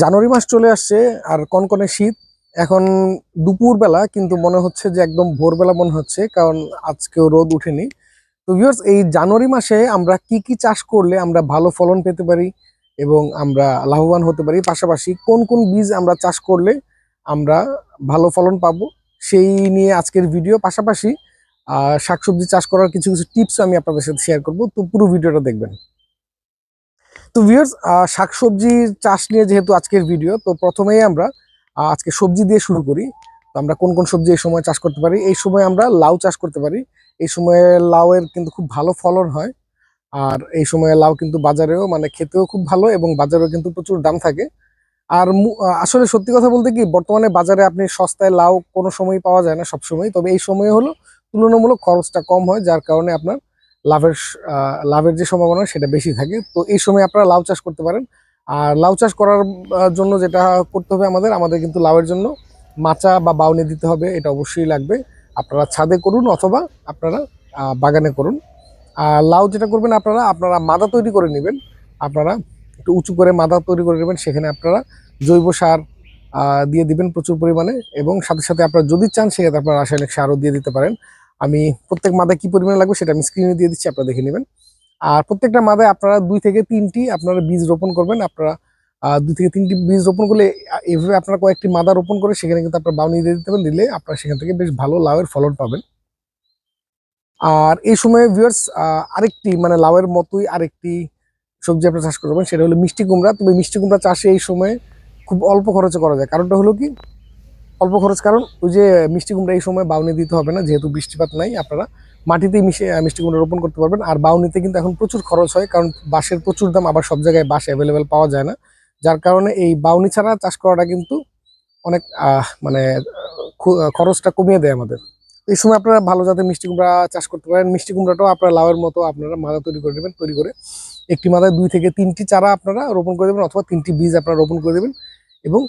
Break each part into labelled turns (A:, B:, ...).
A: জানুয়ারি মাস চলে আসছে আর কনকনে শীত। এখন দুপুরবেলা, কিন্তু মনে হচ্ছে যে একদম ভোরবেলা মনে হচ্ছে, কারণ আজকেও রোদ উঠেনি। তো ভিউয়ার্স এই জানুয়ারি মাসে আমরা কি কি চাষ করলে আমরা ভালো ফলন পেতে পারি এবং আমরা লাভবান হতে পারি? পাশাপাশি কোন কোন বীজ আমরা চাষ করলে আমরা ভালো ফলন পাবো? সেই নিয়ে আজকের ভিডিও পাশাপাশি শাকসবজি চাষ করার কিছু কিছু টিপস আমি আপনাদের সাথে শেয়ার করব। তো পুরো ভিডিওটা দেখবেন। তো ভিউয়ার্স শাকসবজি চাষ নিয়ে যেহেতু আজকের ভিডিও তো প্রথমেই আমরা আজকে সবজি দিয়ে শুরু করি। তো আমরা কোন কোন সবজি এই সময় চাষ করতে পারি? এই সময় আমরা লাউ চাষ করতে পারি। এই সময়ে লাউয়ের কিন্তু খুব ভালো ফলন হয়। আর এই সময়ে লাউ কিন্তু বাজারেও মানে খেতেও খুব ভালো এবং বাজারেও কিন্তু প্রচুর দাম থাকে। আর আসলে সত্যি কথা বলতে কি, বর্তমানে বাজারে আপনি সস্তায় লাউ কোনো সময় পাওয়া যায় না সব সময় তবে এই সময়ে হলো তুলনামূলক খরচটা কম হয়, যার কারণে আপনার লাভের লাভের যে সম্ভাবনা সেটা বেশি থাকে। তো এই সময় আপনারা লাউ চাষ করতে পারেন। আর লাউ চাষ করার জন্য যেটা করতে হবে আমাদের আমাদের কিন্তু লাউয়ের জন্য মাচা বা বাউনি দিতে হবে, এটা অবশ্যই লাগবে। আপনারা ছাদে করুন অথবা আপনারা বাগানে করুন। আর লাউ যেটা করবেন আপনারা আপনারা মাদা তৈরি করে নেবেন। আপনারা একটু উঁচু করে মাদা তৈরি করে নেবেন, সেখানে আপনারা জৈব সার দিয়ে দিবেন প্রচুর পরিমাণে। এবং সাথে সাথে আপনারা যদি চান, সেক্ষেত্রে আপনারা রাসায়নিক সারও দিয়ে দিতে পারেন। আমি প্রত্যেক মাদায় কি পরিমাণে লাগবে সেটা আমি স্ক্রিনে দিয়ে দিচ্ছি, আপনারা দেখে নেবেন। আর প্রত্যেকটা মাদায় আপনারা দুই থেকে তিনটি আপনারা বীজ রোপণ করবেন। আপনারা দুই থেকে তিনটি বীজ রোপণ করলে এইভাবে আপনারা কয়েকটি মাদা রোপণ করে সেখানে কিন্তু আপনারা বাউনি দিয়ে দিতে পারেন, দিলে আপনারা সেখান থেকে বেশ ভালো লাউয়ের ফলন পাবেন। আর এই সময়ে ভিউয়ার্স আরেকটি মানে লাউয়ের মতোই আরেকটি সবজি আপনারা চাষ করবেন, সেটা হলো মিষ্টি কুমড়া। তবে মিষ্টি কুমড়া চাষে এই সময়ে খুব অল্প খরচে করা যায়। কারণটা হলো কি? অল্প খরচ, কারণ ওই যে মিষ্টি কুমড়া এই সময় বাউনি দিতে হবে না, যেহেতু বৃষ্টিপাত নাই, আপনারা মাটিতেই মিশে মিষ্টি কুমড়া রোপণ করতে পারবেন। আর বাউনিতে কিন্তু এখন প্রচুর খরচ হয়, কারণ বাঁশের প্রচুর দাম, আবার সব জায়গায় বাঁশ অ্যাভেলেবেল পাওয়া যায় না। যার কারণে এই বাউনি ছাড়া চাষ করাটা কিন্তু অনেক মানে খরচটা কমিয়ে দেয় আমাদের। এই সময় আপনারা ভালো জাতের মিষ্টি কুমড়া চাষ করতে পারেন। মিষ্টি কুমড়াটাও আপনারা লাউয়ের মতো আপনারা মাদা তৈরি করে দেবেন তৈরি করে একটি মাদায় দুই থেকে তিনটি চারা আপনারা রোপণ করে দেবেন, অথবা তিনটি বীজ আপনারা রোপণ করে দেবেন এবং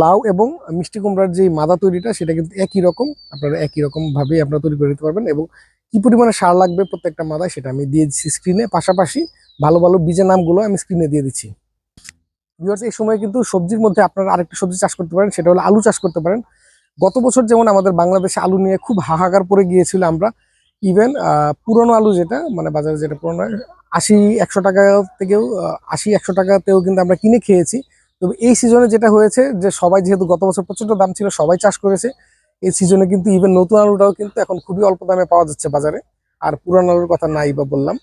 A: লাউ এবং মিষ্টি কুমড়ার যে মাদা তৈরিটা, সেটা কিন্তু একই রকম। আপনারা একই রকম ভাবে আপনারা তৈরি করে দিতে পারবেন এবং কি পরিমাণে সার লাগবে প্রত্যেকটা মাদায় সেটা আমি দিয়ে দিচ্ছি স্ক্রিনে পাশাপাশি ভালো ভালো বীজের নামগুলো আমি স্ক্রিনে দিয়ে দিচ্ছি। ভিউয়ার্স এই সময় কিন্তু সবজির মধ্যে আপনারা আরেকটা সবজি চাষ করতে পারেন, সেটা হলো আলু চাষ করতে পারেন। গত বছর যেমন আমাদের বাংলাদেশে আলু নিয়ে খুব হাহাকার পরে গিয়েছিল আমরা ইভেন পুরনো আলু যেটা মানে বাজারে যেটা পুরনো, আশি, একশো টাকা থেকেও আশি, একশো টাকাতেও কিন্তু আমরা কিনে খেয়েছি। তবে এই সিজনে যেটা হয়েছে যে সবাই যেহেতু গত বছর প্রচণ্ড দাম ছিল, সবাই চাষ করেছে। এই সিজনে কিন্তু ইভেন নতুন আলুটাও কিন্তু এখন খুবই অল্প দামে পাওয়া যাচ্ছে বাজারে। আর পুরানো আলুর কথা নাই বা বললাম।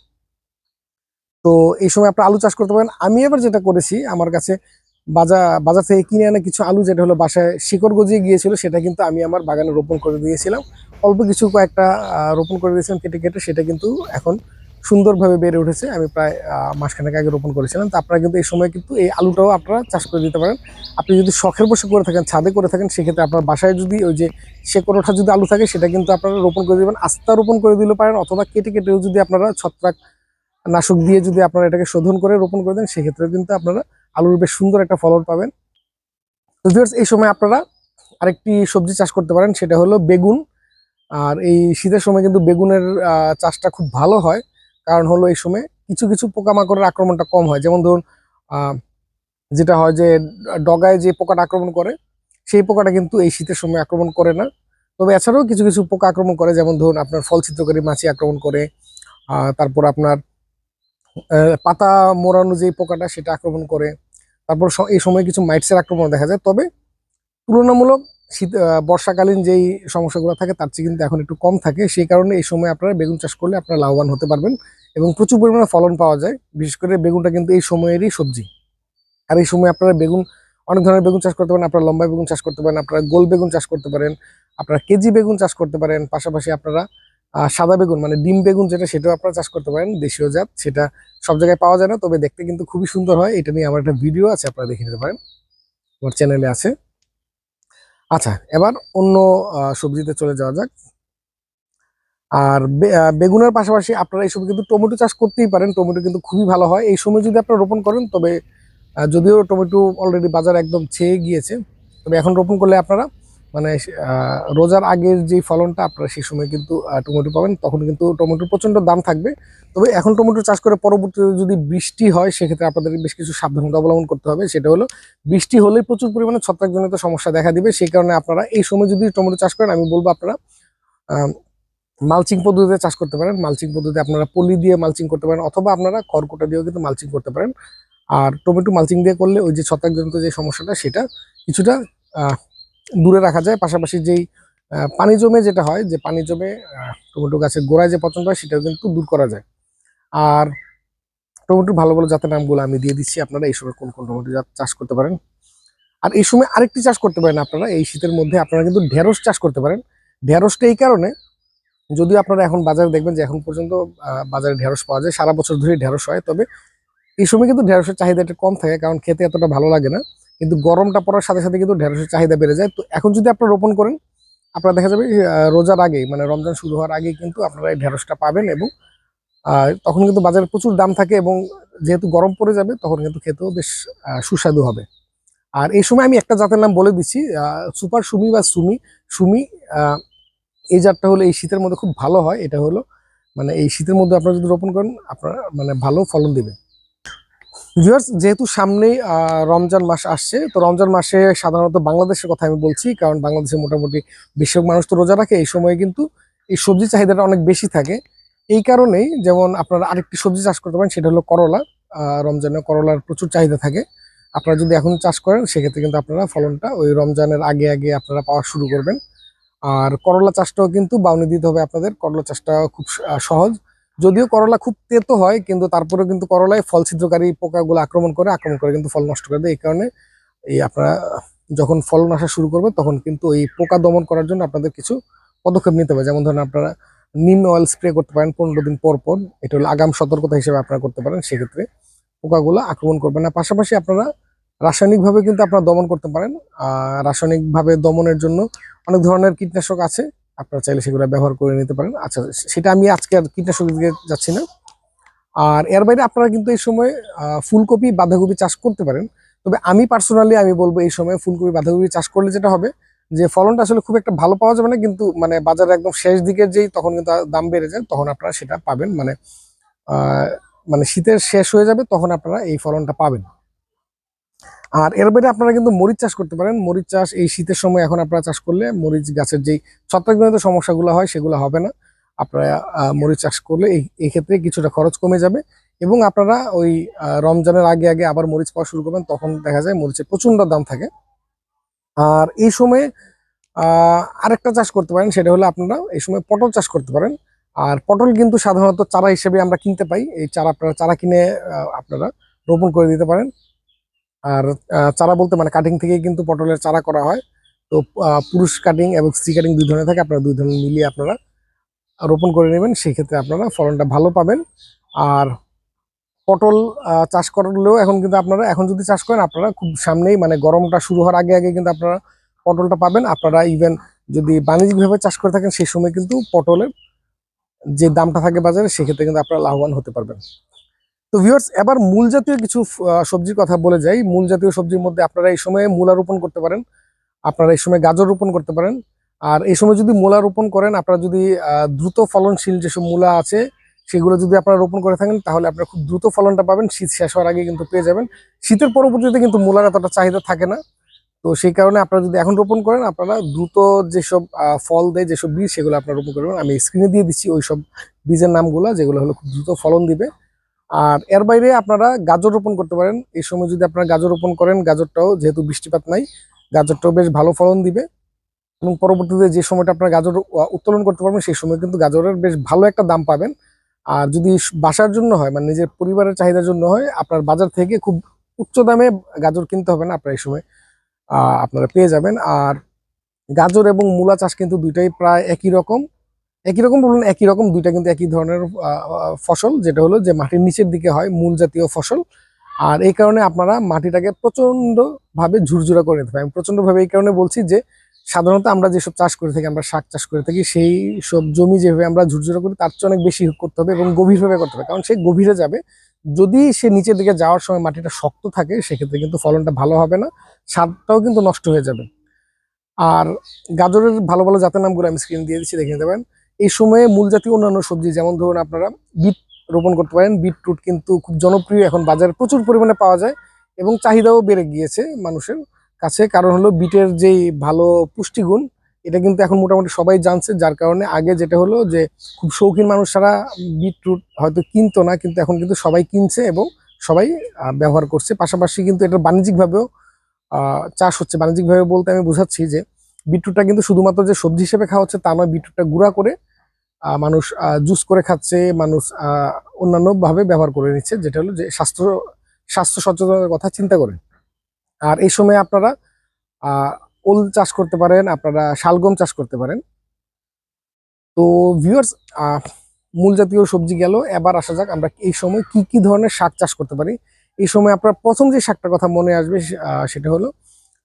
A: তো এই সময় আপনার আলু চাষ করতে পারেন। আমি এবার যেটা করেছি, আমার কাছে বাজার বাজার থেকে কিনে আনা কিছু আলু, যেটা হলো বাসায় শিকড় গজিয়ে গিয়েছিল, সেটা কিন্তু আমি আমার বাগানে রোপণ করে দিয়েছিলাম। অল্প কিছু কয়েকটা রোপণ করে দিয়েছিলাম কেটে কেটে, সেটা কিন্তু এখন সুন্দরভাবে বেড়ে উঠেছে। আমি প্রায় মাসখানেক আগে রোপণ করেছিলাম। তো আপনারা কিন্তু এই সময় কিন্তু এই আলুটাও আপনারা চাষ করে দিতে পারেন। আপনি যদি শখের বসে করে থাকেন, ছাদে করে থাকেন, সেক্ষেত্রে আপনার বাসায় যদি ওই যে শেকড় ওঠা যদি আলু থাকে, সেটা কিন্তু আপনারা রোপণ করে দেবেন। আস্তা রোপণ করে দিলে পারেন, অথবা কেটে কেটেও যদি আপনারা ছত্রাক নাশক দিয়ে যদি আপনারা এটাকে শোধন করে রোপণ করে দেন সেক্ষেত্রে কিন্তু আপনারা আলুর বেশ সুন্দর একটা ফলন পাবেন। এই সময় আপনারা আরেকটি সবজি চাষ করতে পারেন, সেটা হলো বেগুন। আর এই শীতের সময় কিন্তু বেগুনের চাষটা খুব ভালো হয়। কারণ হলো এই সময় কিছু কিছু পোকামাকড়ের আক্রমণটা কম হয়। যেমন ধরুন যেটা হয় যে, ডগায় যে পোকাটা আক্রমণ করে, সেই পোকাটা কিন্তু এই শীতের সময় আক্রমণ করে না। তবে এছাড়াও কিছু কিছু পোকা আক্রমণ করে, যেমন ধরুন, আপনার ফল ছিদ্রকারী মাছি আক্রমণ করে তারপর আপনার পাতা মোড়ানো যে পোকাটা, সেটা আক্রমণ করে। তারপর এই সময় কিছু মাইটসের আক্রমণ দেখা যায়। তবে তুলনামূলক শীত বর্ষাকালীন যেই সমস্যাগুলো থাকে তার চেয়ে কিন্তু এখন একটু কম থাকে। সেই কারণে এই সময় আপনারা বেগুন চাষ করলে আপনারা লাভবান হতে পারবেন এবং প্রচুর পরিমাণে ফলন পাওয়া যায়। বিশেষ করে বেগুনটা কিন্তু এই সময়েরই সবজি। আর এই সময় আপনারা বেগুন, অনেক ধরনের বেগুন চাষ করতে পারেন, আপনারা লম্বা বেগুন চাষ করতে পারেন, আপনারা গোল বেগুন চাষ করতে পারেন, আপনারা কেজি বেগুন চাষ করতে পারেন, পাশাপাশি আপনারা সাদা বেগুন মানে ডিম বেগুন যেটা, সেটাও আপনারা চাষ করতে পারেন, দেশীয় জাত, সেটা সব জায়গায় পাওয়া যায় না, তবে দেখতে কিন্তু খুবই সুন্দর হয়। এটা নিয়ে আমার একটা ভিডিও আছে, আপনারা দেখে নিতে পারেন। আমার চ্যানেলে আছে। আচ্ছা এবার অন্য সবজিতে চলে যাওয়া যাক। আর বেগুনের পাশাপাশি আপনারা এই সময় কিন্তু টমেটো চাষ করতেই পারেন, টমেটো কিন্তু খুবই ভালো হয়। এই সময় যদি আপনারা রোপণ করেন, তবে যদিও টমেটো অলরেডি বাজার একদম ছেয়ে গিয়েছে, তবে এখন রোপণ করলে আপনারা মানে রোজার আগের যে ফলনটা আপনারা সেই সময় কিন্তু টমেটো পাবেন, তখন কিন্তু টমেটোর প্রচণ্ড দাম থাকবে। তবে এখন টমেটো চাষ করে পরবর্তীতে যদি বৃষ্টি হয়, সেক্ষেত্রে আপনাদের বেশ কিছু সাবধানতা অবলম্বন করতে হবে। সেটা হলো, বৃষ্টি হলেই প্রচুর পরিমাণে ছত্রাকজনিত সমস্যা দেখা দিবে। সেই কারণে আপনারা এই সময় যদি টমেটো চাষ করেন, আমি বলব আপনারা মালচিং পদ্ধতিতে চাষ করতে পারেন। মালচিং পদ্ধতিতে আপনারা পলি দিয়ে মালচিং করতে পারেন, অথবা আপনারা খড়কুটা দিয়েও কিন্তু মালচিং করতে পারেন। আর টমেটো মালচিং দিয়ে করলে ওই যে ছত্রাকজনিত যে সমস্যাটা, সেটা কিছুটা দূরে রাখা যায়। পাশাপাশি যেই পানি জমে যেটা হয়, যে পানি জমে টমেটো গাছের গোড়ায় যে পচন হয়, সেটাও কিন্তু দূর করা যায়। আর টমেটোর ভালো ভালো জাতের নামগুলো আমি দিয়ে দিচ্ছি। আপনারা এই সময় কোন কোন টমেটো জাত চাষ করতে পারেন। আর এই সময় আরেকটি চাষ করতে পারেন আপনারা। এই শীতের মধ্যে আপনারা কিন্তু ঢেঁড়স চাষ করতে পারেন। ঢেঁড়সটা এই কারণে যদিও আপনারা এখন বাজারে দেখবেন যে এখন পর্যন্ত বাজারে ঢেঁড়স পাওয়া যায়, সারা বছর ধরে ঢেঁড়স হয়। তবে এই সময় কিন্তু ঢেঁড়সের চাহিদাটা কম থাকে, কারণ খেতে এতটা ভালো লাগে না। কিন্তু গরমটা পড়ার সাথে সাথে কিন্তু ঢেঁড়সের চাহিদা বেড়ে যায়। তো এখন যদি আপনারা রোপণ করেন, আপনারা দেখা যাবে রোজার আগেই মানে রমজান শুরু হওয়ার আগেই কিন্তু আপনারা এই ঢেঁড়সটা পাবেন এবং তখন কিন্তু বাজারে প্রচুর দাম থাকে এবং যেহেতু গরম পড়ে যাবে, তখন কিন্তু খেতেও বেশ সুস্বাদু হবে। আর এই সময় আমি একটা জাতের নাম বলে দিচ্ছি সুপার সুমি বা সুমি। সুমি এই জাতটা হলো এই শীতের মধ্যে খুব ভালো হয়। এটা হলো মানে এই শীতের মধ্যে আপনারা যদি রোপণ করেন, আপনারা মানে ভালো ফলন দিবে ভিউয়ার্স যেহেতু সামনেই রমজান মাস আসছে, তো রমজান মাসে সাধারণত বাংলাদেশের কথা আমি বলছি, কারণ বাংলাদেশে মোটামুটি বেশিরভাগ মানুষ তো রোজা রাখে, এই সময় কিন্তু এই সবজি চাহিদাটা অনেক বেশি থাকে। এই কারণেই যেমন আপনারা আরেকটি সবজি চাষ করতে পারেন, সেটা হলো করলা। রমজানে করলার প্রচুর চাহিদা থাকে। আপনারা যদি এখন চাষ করেন, সেক্ষেত্রে কিন্তু আপনারা ফলনটা ওই রমজানের আগে আগে আপনারা পাওয়া শুরু করবেন। আর করলা চাষটাও কিন্তু বাউনি দিতে হবে আপনাদের। করলা চাষটা খুব সহজ। যদিও করলা খুব তেতো হয়, কিন্তু তারপরে কিন্তু করলায় ফল ছিদ্রকারী পোকাগুলো আক্রমণ করে আক্রমণ করে কিন্তু ফল নষ্ট করে দেয়। এই কারণে এই আপনারা যখন ফলন আসা শুরু করবে, তখন কিন্তু এই পোকা দমন করার জন্য আপনাদের কিছু পদক্ষেপ নিতে হবে। যেমন ধরেন আপনারা নিম অয়েল স্প্রে করতে পারেন পনেরো দিন পর পর। এটা হলো আগাম সতর্কতা হিসেবে আপনারা করতে পারেন, সেক্ষেত্রে পোকাগুলো আক্রমণ করবে না। পাশাপাশি আপনারা রাসায়নিকভাবে কিন্তু আপনারা দমন করতে পারেন। রাসায়নিকভাবে দমনের জন্য অনেক ধরনের কীটনাশক আছে। আপনারা চাইলে সেগুলো ব্যবহার করে নিতে পারেন। আচ্ছা সেটা আমি আজকে আর কীটনাশক দিকে যাচ্ছি না। আর এর বাইরে আপনারা কিন্তু এই সময় ফুলকপি, বাঁধাকপি চাষ করতে পারেন। তবে আমি পার্সোনালি আমি বলব এই সময় ফুলকপি, বাঁধাকপি চাষ করলে যেটা হবে যে, ফলনটা আসলে খুব একটা ভালো পাওয়া যাবে না, কিন্তু মানে বাজারে একদম শেষ দিকের যেই তখন কিন্তু দাম বেড়ে যায়, তখন আপনারা সেটা পাবেন। মানে মানে শীতের শেষ হয়ে যাবে, তখন আপনারা এই ফলনটা পাবেন। আর এর বাইরে আপনারা কিন্তু মরিচ চাষ করতে পারেন। মরিচ চাষ এই শীতের সময় এখন আপনারা চাষ করলে মরিচ গাছের যেই ছত্রাকজনিত সমস্যাগুলো হয় সেগুলো হবে না। আপনারা মরিচ চাষ করলে এই ক্ষেত্রে কিছুটা খরচ কমে যাবে এবং আপনারা ওই রমজানের আগে আগে আবার মরিচ পাওয়া শুরু করবেন, তখন দেখা যায় মরিচের প্রচণ্ড দাম থাকে। আর এই সময়ে আরেকটা চাষ করতে পারেন, সেটা হলো আপনারা এই সময় পটল চাষ করতে পারেন। আর পটল কিন্তু সাধারণত চারা হিসেবে আমরা কিনতে পাই। এই চারা আপনারা, চারা কিনে আপনারা রোপণ করে দিতে পারেন। আর চারা বলতে মানে কাটিং থেকে কিন্তু পটলের চারা করা হয়। তো পুরুষ কাটিং এবং স্ত্রী কাটিং দুই ধরনের থাকে, আপনারা দুই ধরনের মিলিয়ে আপনারা রোপণ করে নেবেন। সেক্ষেত্রে আপনারা ফলনটা ভালো পাবেন। আর পটল চাষ করলেও এখন কিন্তু আপনারা, এখন যদি চাষ করেন, আপনারা খুব সামনেই মানে গরমটা শুরু হওয়ার আগে আগে কিন্তু আপনারা পটলটা পাবেন। আপনারা ইভেন যদি বাণিজ্যিকভাবে চাষ করে থাকেন, সেই সময় কিন্তু পটলের যে দামটা থাকে বাজারে, সেক্ষেত্রে কিন্তু আপনারা লাভবান হতে পারবেন। তো ভিউয়ার্স এবার মূল জাতীয় কিছু সবজির কথা বলে যাই। মূল জাতীয় সবজির মধ্যে আপনারা এই সময়ে মূলা রোপণ করতে পারেন। আপনারা এই সময় গাজর রোপণ করতে পারেন। আর এই সময় যদি মূলা রোপণ করেন, আপনারা যদি দ্রুত ফলনশীল যেসব মূলা আছে, সেগুলো যদি আপনারা রোপণ করে থাকেন, তাহলে আপনারা খুব দ্রুত ফলনটা পাবেন। শীত শেষ হওয়ার আগে কিন্তু পেয়ে যাবেন। শীতের পরবর্তীতে কিন্তু মূলার এতটা চাহিদা থাকে না। তো সেই কারণে আপনারা যদি এখন রোপণ করেন, আপনারা দ্রুত যেসব ফল দেয়, যেসব বীজ, সেগুলো আপনারা রোপণ করবেন। আমি স্ক্রিনে দিয়ে দিচ্ছি ওই সব বীজের নামগুলো, যেগুলো হলো খুব দ্রুত ফলন দিবে। আর এর বাইরে আপনারা গাজর রোপণ করতে পারেন। এই সময় যদি আপনারা গাজর রোপণ করেন, গাজরটাও যেহেতু বৃষ্টিপাত নাই, গাজরটাও বেশ ভালো ফলন দিবে। এবং পরবর্তীতে যে সময়টা আপনারা গাজর উত্তোলন করতে পারবেন, সেই সময় কিন্তু গাজরের বেশ ভালো একটা দাম পাবেন। আর যদি বাসার জন্য হয় মানে নিজের পরিবারের চাহিদার জন্য হয়, আপনার বাজার থেকে খুব উচ্চ দামে গাজর কিনতে হবে না, আপনার এই সময় আপনারা পেয়ে যাবেন। আর গাজর এবং মূলা চাষ কিন্তু দুইটাই প্রায় একই রকম। একই রকম বলুন একই রকম দুইটা কিন্তু একই ধরনের ফসল, যেটা হলো যে মাটির নিচের দিকে হয় মূল জাতীয় ফসল। আর এই কারণে আপনারা মাটিটাকে প্রচণ্ড ভাবে ঝুরঝুরা করে নিতে হবে আমি প্রচণ্ড ভাবে এই কারণে বলছি যে সাধারণত আমরা যেসব চাষ করে থাকি, আমরা শাক চাষ করে থাকি, সেই সব জমি যেভাবে আমরা ঝুরঝুরা করি, তার চেয়ে অনেক বেশি করতে হবে এবং গভীরভাবে করতে হবে। কারণ সে গভীরে যাবে, যদি সে নিচের দিকে যাওয়ার সময় মাটিটা শক্ত থাকে, সেক্ষেত্রে কিন্তু ফলনটা ভালো হবে না স্বাদটাও কিন্তু নষ্ট হয়ে যাবে। আর গাজরের ভালো ভালো জাতের নামগুলো আমি স্ক্রিন দিয়ে দিচ্ছি, দেখে নিতে পারেন। এই সময়ে মূল জাতীয় অন্যান্য সবজি, যেমন ধরুন আপনারা বিট রোপণ করতে পারেন। বিটরুট কিন্তু খুব জনপ্রিয়, এখন বাজারে প্রচুর পরিমাণে পাওয়া যায় এবং চাহিদাও বেড়ে গিয়েছে মানুষের কাছে। কারণ হলো বিটের যেই ভালো পুষ্টিগুণ, এটা কিন্তু এখন মোটামুটি সবাই জানছে, যার কারণে আগে যেটা হলো যে খুব শৌখিন মানুষ ছাড়া বিটরুট হয়তো কিনতো না, কিন্তু এখন কিন্তু সবাই কিনছে এবং সবাই ব্যবহার করছে। পাশাপাশি কিন্তু এটা বাণিজ্যিকভাবেও চাষ হচ্ছে। বাণিজ্যিকভাবে বলতে আমি বোঝাচ্ছি যে বিটরুটটা কিন্তু শুধুমাত্র যে সবজি হিসেবে খাওয়া হচ্ছে তা নয়, বিটরুটটা গুঁড়া করে মানুষ জুস করে খাচ্ছে মানুষ আহ, অন্যান্য ভাবে ব্যবহার করে নিচ্ছে যেটা হলো যে স্বাস্থ্য স্বাস্থ্য সচেতনতার কথা চিন্তা করে আর এই সময় আপনারা ওল চাষ করতে পারেন আপনারা শালগম চাষ করতে পারেন। তো ভিউয়ার্স মূল জাতীয় সবজি গেল এবার আসা যাক আমরা এই সময় কি কি ধরনের শাক চাষ করতে পারি। এই সময় আপনার প্রথম যে শাকটার কথা মনে আসবে সেটা হলো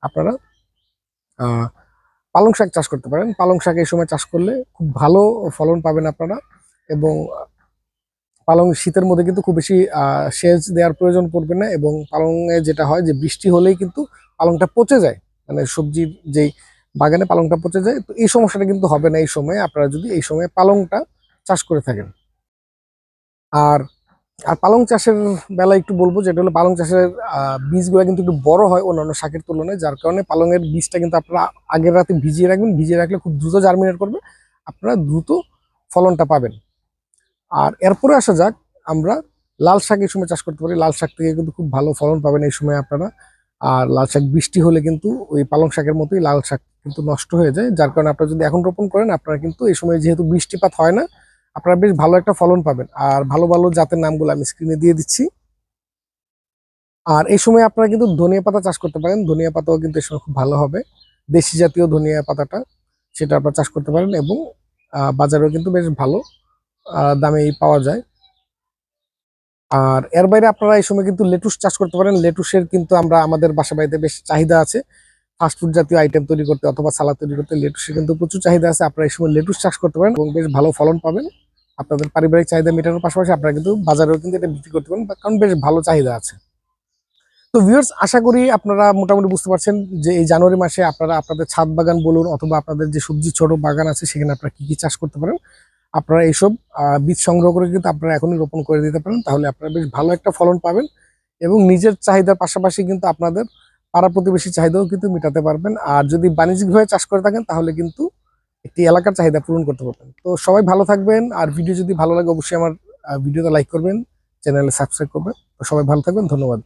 A: আপনারা পালং শাক চাষ করতে পারেন। পালং শাক এই সময় চাষ করলে খুব ভালো ফলন পাবেন আপনারা এবং পালং শীতের মধ্যে কিন্তু খুব বেশি সেচ দেওয়ার প্রয়োজন পড়বে না এবং পালংয়ে যেটা হয় যে বৃষ্টি হলেই কিন্তু পালংটা পচে যায়। মানে সবজির যেই বাগানে পালংটা পচে যায়, তো এই সমস্যাটা কিন্তু হবে না এই সময়ে। আপনারা যদি এই সময়ে পালংটা চাষ করে থাকেন। আর আর পালং চাষের বেলা একটু বলব, যেটা হলো পালং চাষের বীজগুলো কিন্তু একটু বড় হয় অন্যান্য শাকের তুলনায়, যার কারণে পালংয়ের বীজটা কিন্তু আপনারা আগের রাতে ভিজিয়ে রাখবেন, ভিজিয়ে রাখলে খুব দ্রুত জার্মিনেট করবে, আপনারা দ্রুত ফলনটা পাবেন। আর এরপরে আসা যাক, আমরা লাল শাক এই সময় চাষ করতে পারি, লাল শাক থেকে কিন্তু খুব ভালো ফলন পাবেন এই সময় আপনারা। আর লাল শাক বৃষ্টি হলে কিন্তু ওই পালং শাকের মতোই লাল শাক কিন্তু নষ্ট হয়ে যায়, যার কারণে আপনারা যদি এখন রোপণ করেন, আপনারা কিন্তু এই সময় যেহেতু বৃষ্টিপাত হয় না আপনারা বেশ ভালো একটা ফলন পাবেন। আর ভালো ভালো জাতের নামগুলো আমি স্ক্রিনে দিয়ে দিচ্ছি। আর এই সময় আপনারা কিন্তু ধনিয়া পাতা চাষ করতে পারেন। ধনিয়া পাতাও কিন্তু এই সময় খুব ভালো হবে। দেশি জাতীয় ধনিয়া পাতাটা, সেটা আপনারা চাষ করতে পারেন এবং বাজারেও কিন্তু বেশ ভালো দামেই পাওয়া যায়। আর এর বাইরে আপনারা এই সময় কিন্তু লেটুস চাষ করতে পারেন। লেটুসের কিন্তু আমরা, আমাদের বাসা বাড়িতে বেশ চাহিদা আছে। ফাস্টফুড জাতীয় আইটেম তৈরি করতে অথবা সালাদ তৈরি করতে লেটুসের কিন্তু প্রচুর চাহিদা আছে। আপনারা এই সময় লেটুস চাষ করতে পারেন এবং বেশ ভালো ফলন পাবেন। আপনাদের পারিবারিক চাহিদা মেটানোর পাশাপাশি আপনারা কিন্তু বাজারেও কিন্তু এটা বিক্রি করতে পারেন কারণ বেশ ভালো চাহিদা আছে। তো ভিউয়ার্স আশা করি আপনারা মোটামুটি বুঝতে পারছেন যে এই জানুয়ারি মাসে আপনারা আপনাদের ছাদ বাগান বলুন অথবা আপনাদের যে সবজি ছোট বাগান আছে সেখানে আপনারা কি কি চাষ করতে পারেন। আপনারা এইসব বীজ সংগ্রহ করে কিন্তু আপনারা এখনই রোপণ করে দিতে পারেন। তাহলে আপনারা বেশ ভালো একটা ফলন পাবেন এবং নিজের চাহিদার পাশাপাশি কিন্তু আপনাদের পাড়া প্রতিবেশী চাহিদাও কিন্তু মেটাতে পারবেন। আর যদি বাণিজ্যিকভাবে চাষ করে থাকেন, তাহলে কিন্তু একটি এলাকার চাহিদা পূরণ করতে পারবেন। তো সবাই ভালো থাকবেন, আর ভিডিও যদি ভালো লাগে, অবশ্যই আমার ভিডিওটা লাইক করবেন, চ্যানেলে সাবস্ক্রাইব করবেন। তো সবাই ভালো থাকবেন, ধন্যবাদ।